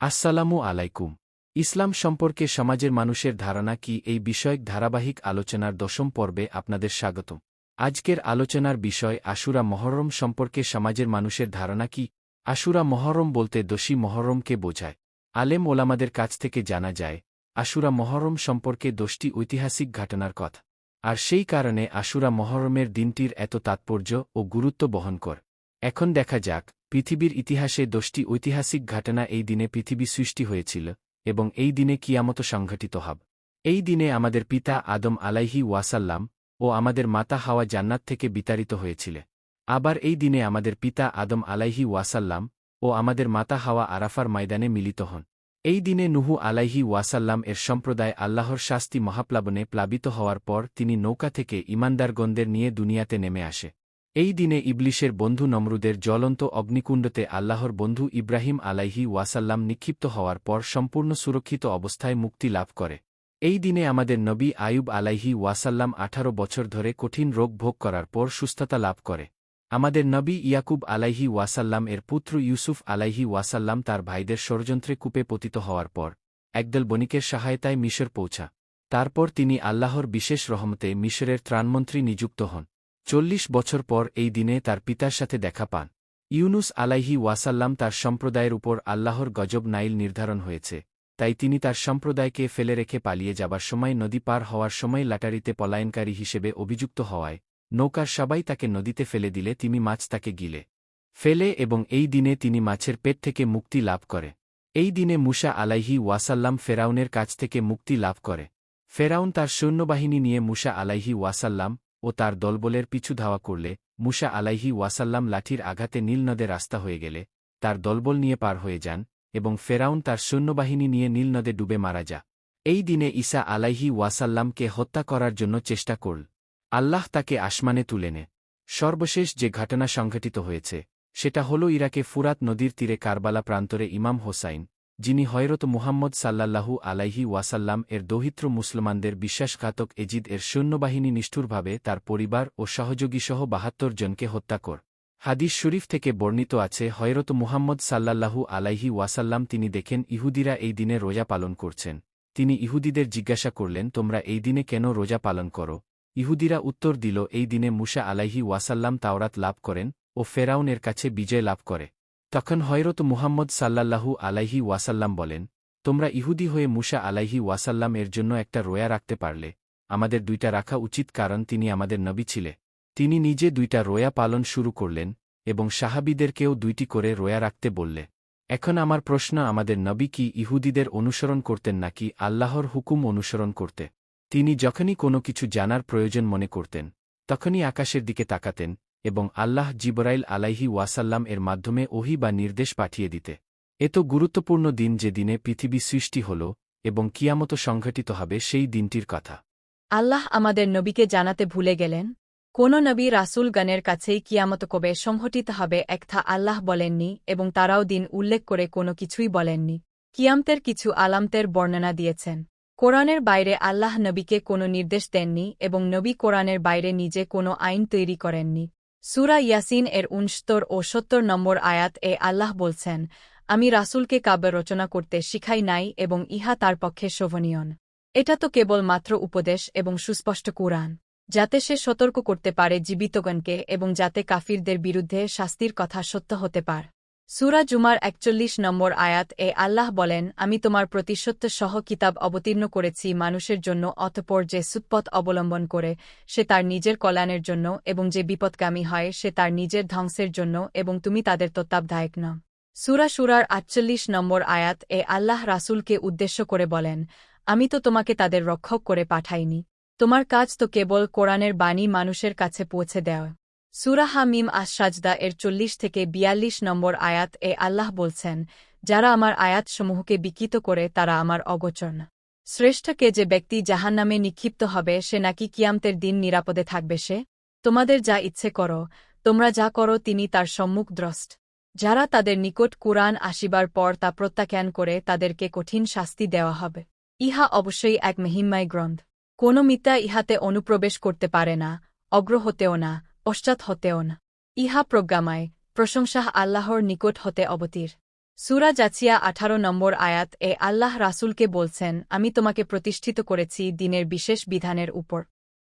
আসসালামু আলাইকুম। ইসলাম সম্পর্কে সমাজের মানুষের ধারণা কি? এই বিষয়ক ধারাবাহিক আলোচনার দশম পর্বে আপনাদের স্বাগতম। আজকের আলোচনার বিষয় আশুরা মহরম সম্পর্কে সমাজের মানুষের ধারণা কি? আশুরা মহরম বলতে দোষী মহরমকে বোঝায়। আলেম ওলামাদের কাছ থেকে জানা যায়, আশুরা মহরম সম্পর্কে দোষটি ঐতিহাসিক ঘটনার কথা। আর সেই কারণে আশুরা মহরমের দিনটির এত তাৎপর্য ও গুরুত্ব বহন কর এখন দেখা যাক পৃথিবীর ইতিহাসে দশটি ঐতিহাসিক ঘটনা এই দিনে পৃথিবী সৃষ্টি হয়েছিল, এবং এই দিনে কিয়ামত সংঘটিত হব। এই দিনে আমাদের পিতা আদম আলাইহি ওয়াসাল্লাম ও আমাদের মাতা হাওয়া জান্নাত থেকে বিতাড়িত হয়েছিল। আবার এই দিনে আমাদের পিতা আদম আলাইহি ওয়াসাল্লাম ও আমাদের মাতা হাওয়া আরাফার ময়দানে মিলিত হন। এই দিনে নুহু আলাইহি ওয়াসাল্লাম এর সম্প্রদায় আল্লাহর শাস্তি মহাপ্লাবনে প্লাবিত হওয়ার পর তিনি নৌকা থেকে ইমানদারগণদের নিয়ে দুনিয়াতে নেমে আসে। এই দিনে ইবলিশের বন্ধু নমরুদের জ্বলন্ত অগ্নিকুণ্ডতে আল্লাহর বন্ধু ইব্রাহিম আলাইহি ওয়াসাল্লাম নিক্ষিপ্ত হওয়ার পর সম্পূর্ণ সুরক্ষিত অবস্থায় মুক্তি লাভ করে। এই দিনে আমাদের নবী আয়ুব আলাইহি ওয়াসাল্লাম আঠারো বছর ধরে কঠিন রোগ ভোগ করার পর সুস্থতা লাভ করে। আমাদের নবী ইয়াকুব আলাইহি ওয়াসাল্লাম এর পুত্র ইউসুফ আলাইহি ওয়াসাল্লাম তার ভাইদের ষড়যন্ত্রে কূপে পতিত হওয়ার পর একদল বণিকের সহায়তায় মিশর পৌঁছা। তারপর তিনি আল্লাহর বিশেষ রহমতে মিশরের ত্রাণমন্ত্রী নিযুক্ত হন। চল্লিশ বছর পর এই দিনে তার পিতার সাথে দেখা পান। ইউনুস আলাইহি ওয়াসাল্লাম তার সম্প্রদায়ের উপর আল্লাহর গজব নাইল নির্ধারণ হয়েছে, তাই তিনি তার সম্প্রদায়কে ফেলে রেখে পালিয়ে যাবার সময় নদী পার হওয়ার সময় লাটারিতে পলায়নকারী হিসেবে অভিযুক্ত হওয়ায়, নৌকার সবাই তাকে নদীতে ফেলে দিলে তিনি মাছ তাকে গিলে, ফেলে এবং এই দিনে তিনি মাছের পেট থেকে মুক্তি লাভ করে। এই দিনে মুসা আলাইহি ওয়াসাল্লাম ফেরাউনের কাছ থেকে মুক্তি লাভ করে। ফেরাউন তার সৈন্যবাহিনী নিয়ে মুসা আলাইহি ওয়াসাল্লাম ও তার দলবলের পিছু ধাওয়া করলে মুসা আলাইহি ওয়াসাল্লাম লাঠির আঘাতে নীলনদে রাস্তা হয়ে গেলে তার দলবল নিয়ে পার হয়ে যান এবং ফেরাউন তার সৈন্যবাহিনী নিয়ে নীলনদে ডুবে মারা যা এই দিনে ঈসা আলাইহি ওয়াসাল্লামকে হত্যা করার জন্য চেষ্টা করল। আল্লাহ তাকে আসমানে তুলে নে। সর্বশেষ যে ঘটনা সংঘটিত হয়েছে, সেটা হল ইরাকে ফুরাত নদীর তীরে কারবালা প্রান্তরে ইমাম হোসাইন যিনি হয়রত মুহাম্মদ সাল্লাল্লাহু আলাইহি ওয়াসাল্লাম এর দৌহিত্র মুসলমানদের বিশ্বাসঘাতক এজিদ এর সৈন্যবাহিনী নিষ্ঠুরভাবে তার পরিবার ও সহযোগীসহ বাহাত্তর জনকে হত্যা কর। হাদিস শরীফ থেকে বর্ণিত আছে, হয়রত মুহাম্মদ সাল্লাল্লাহু আলাইহি ওয়াসাল্লাম তিনি দেখেন ইহুদিরা এই দিনে রোজা পালন করছেন। তিনি ইহুদিদের জিজ্ঞাসা করলেন, তোমরা এই দিনে কেন রোজা পালন করো? ইহুদিরা উত্তর দিল, এই দিনে মুসা আলাইহি ওয়াসাল্লাম তাওরাত লাভ করেন ও ফেরাউনের কাছে বিজয় লাভ করে। তখন হয়রত মুহাম্মদ সাল্লাল্লাহু আলাইহি ওয়াসাল্লাম বলেন, তোমরা ইহুদি হয়ে মুসা আলাইহি ওয়াসাল্লাম এর জন্য একটা রোয়া রাখতে পারলে। আমাদের দুইটা রাখা উচিত কারণ তিনি আমাদের নবী ছিলে তিনি নিজে দুইটা রোয়া পালন শুরু করলেন এবং সাহাবিদেরকেও দুইটি করে রোয়া রাখতে বললে। এখন আমার প্রশ্ন, আমাদের নবী কি ইহুদিদের অনুসরণ করতেন নাকি আল্লাহর হুকুম অনুসরণ করতে? তিনি যখনই কোনো কিছু জানার প্রয়োজন মনে করতেন, তখনই আকাশের দিকে তাকাতেন এবং আল্লাহ জিবরাইল আলাইহি ওয়াসাল্লাম এর মাধ্যমে ওহি বা নির্দেশ পাঠিয়ে দিতে। এত গুরুত্বপূর্ণ দিন যে দিনে পৃথিবী সৃষ্টি হল এবং কিয়ামত সংঘটিত হবে সেই দিনটির কথা। আল্লাহ আমাদের নবীকে জানাতে ভুলে গেলেন, কোন নবী রাসূলগণের কাছেই কিয়ামত কবে সংঘটিত হবে একথা আল্লাহ বলেননি এবং তারাও দিন উল্লেখ করে কোনো কিছুই বলেননি। কিয়ামতের কিছু আলামতের বর্ণনা দিয়েছেন। কোরআনের বাইরে আল্লাহ নবীকে কোনো নির্দেশ দেননি এবং নবী কোরআনের বাইরে নিজে কোনো আইন তৈরি করেননি। সুরা ইয়াসিন এর উনসত্তর ও সত্তর নম্বর আয়াত এ আল্লাহ বলছেন, আমি রাসুলকে কাব্য রচনা করতে শিখাই নাই এবং ইহা তার পক্ষে শোভনীয়ন এটা তো কেবল মাত্র উপদেশ এবং সুস্পষ্ট কুরআন। যাতে সে সতর্ক করতে পারে জীবিতগণকে এবং যাতে কাফিরদের বিরুদ্ধে শাস্তির কথা সত্য হতে পার। সুরা জুমার একচল্লিশ নম্বর আয়াত, এ আল্লাহ বলেন, আমি তোমার প্রতি সহ কিতাব অবতীর্ণ করেছি মানুষের জন্য, অতপর যে সুৎপথ অবলম্বন করে, সে তার নিজের কল্যাণের জন্য, এবং যে বিপদগামী হয়, সে তার নিজের ধ্বংসের জন্য, এবং তুমি তাদের তত্ত্বাবধায়ক ন। সুরা সুরার আটচল্লিশ নম্বর আয়াত, এ আল্লাহ রাসুলকে উদ্দেশ্য করে বলেন, আমি তো তোমাকে তাদের রক্ষক করে পাঠাইনি। তোমার কাজ তো কেবল কোরআনের বাণী মানুষের কাছে পৌঁছে দেওয়া। সুরাহা মিম আসাজদা এর চল্লিশ থেকে বিয়াল্লিশ নম্বর আয়াত এ আল্লাহ বলছেন, যারা আমার আয়াতসমূহকে বিকৃত করে, তারা আমার অগোচর। শ্রেষ্ঠকে যে ব্যক্তি জাহান নামে নিক্ষিপ্ত হবে, সে নাকি কিয়ামতের দিন নিরাপদে থাকবে সে? তোমাদের যা ইচ্ছে করো, তোমরা যা করো, তিনি তার সম্মুখ দ্রষ্ট। যারা তাদের নিকট কুরআন আসিবার পর তা প্রত্যাখ্যান করে, তাদেরকে কঠিন শাস্তি দেওয়া হবে। ইহা অবশ্যই এক মেহিম্মাই গ্রন্থ। কোন মিতা ইহাতে অনুপ্রবেশ করতে পারে না অগ্র হতেও না। পশ্চাৎ হতেও না ইহা প্রজ্ঞামায় প্রশংসা আল্লাহর নিকট হতে অবতীর সুরা জাচিয়া আঠারো নম্বর আয়াত, এ আল্লাহ রাসূলকে বলছেন, আমি তোমাকে প্রতিষ্ঠিত করেছি দিনের বিশেষ বিধানের উপর।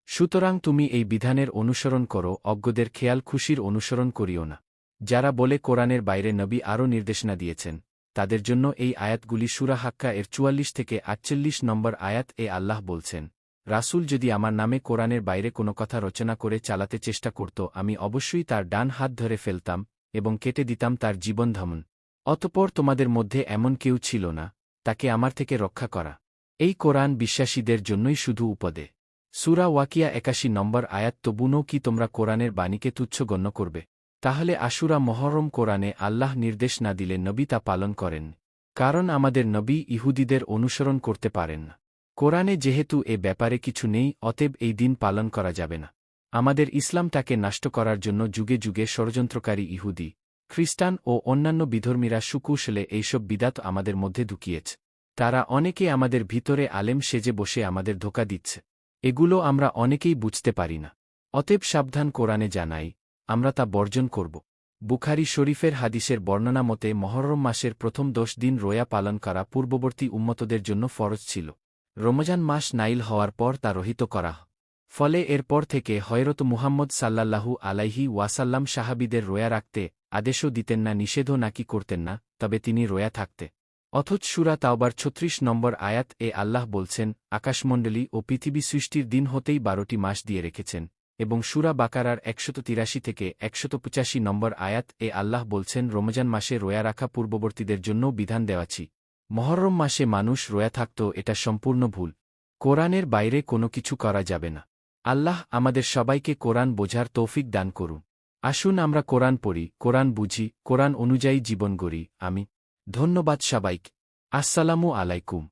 সুতরাং তুমি এই বিধানের অনুসরণ করো, অজ্ঞদের খেয়াল খুশির অনুসরণ করিও না। যারা বলে কোরআনের বাইরে নবী আরও নির্দেশনা দিয়েছেন, তাদের জন্য এই আয়াতগুলি সুরা হাক্কা এর চুয়াল্লিশ থেকে আটচল্লিশ নম্বর আয়াত, এ আল্লাহ বলছেন রাসূল যদি আমার নামে কোরআনের বাইরে কোনো কথা রচনা করে চালাতে চেষ্টা করত, আমি অবশ্যই তার ডান হাত ধরে ফেলতাম এবং কেটে দিতাম তার জীবন ধমন। অতপর তোমাদের মধ্যে এমন কেউ ছিল না, তাকে আমার থেকে রক্ষা করা। এই কোরআন বিশ্বাসীদের জন্যই শুধু উপদে। সুরা ওয়াকিয়া একাশি নম্বর আয়াত তবুনও কি তোমরা কোরআনের বাণীকে তুচ্ছ গণ্য করবে? তাহলে আশুরা মহরম কোরআনে আল্লাহ নির্দেশ না দিলে নবী তা পালন করেন কারণ আমাদের নবী ইহুদিদের অনুসরণ করতে পারেন না। কোরআনে যেহেতু এ ব্যাপারে কিছু নেই, অতএব এই দিন পালন করা যাবে না। আমাদের ইসলামটাকে নষ্ট করার জন্য যুগে যুগে ষড়যন্ত্রকারী ইহুদি, খ্রিস্টান ও অন্যান্য বিধর্মীরা সুকুশলে এইসব বিদাত আমাদের মধ্যে ঢুকিয়েছে। তারা অনেকে আমাদের ভিতরে আলেম সেজে বসে আমাদের ধোকা দিচ্ছে। এগুলো আমরা অনেকেই বুঝতে পারি না। অতএব সাবধান কোরআনে জানাই, আমরা তা বর্জন করব। বুখারি শরীফের হাদিসের বর্ণনা মতে মহরম মাসের প্রথম দশ দিন রোয়া পালন করা পূর্ববর্তী উম্মতদের জন্য ফরজ ছিল। রমজান মাস নাইল হওয়ার পর তা রহিত করা। ফলে এরপর থেকে হয়রত মুহাম্মদ সাল্লাল্লাহু আলাইহি ওয়াসাল্লাম সাহাবিদের রোয়া রাখতে আদেশও দিতেন না, নিষেধও নাকি করতেন না, তবে তিনি রোয়া থাকতে। অথচ সুরা তাওবার ছত্রিশ নম্বর আয়াত এ আল্লাহ বলছেন, আকাশমণ্ডলী ও পৃথিবী সৃষ্টির দিন হতেই বারোটি মাস দিয়ে রেখেছেন। এবং সুরা বাকারার একশত তিরাশি থেকে একশত পঁচাশি নম্বর আয়াত এ আল্লাহ বলছেন, রমজান মাসে রোয়া রাখা পূর্ববর্তীদের জন্যও বিধান দেওয়াছি মহরম মাসে মানুষ রোয়া থাকত, এটা সম্পূর্ণ ভুল। কোরআনের বাইরে কোনো কিছু করা যাবে না। আল্লাহ আমাদের সবাইকে কোরআন বোঝার তৌফিক দান করুন। আসুন আমরা কোরআন পড়ি, কোরআন বুঝি, কোরআন অনুযায়ী জীবন গড়ি আমি ধন্যবাদ সবাইকে। আসসালামু আলাইকুম।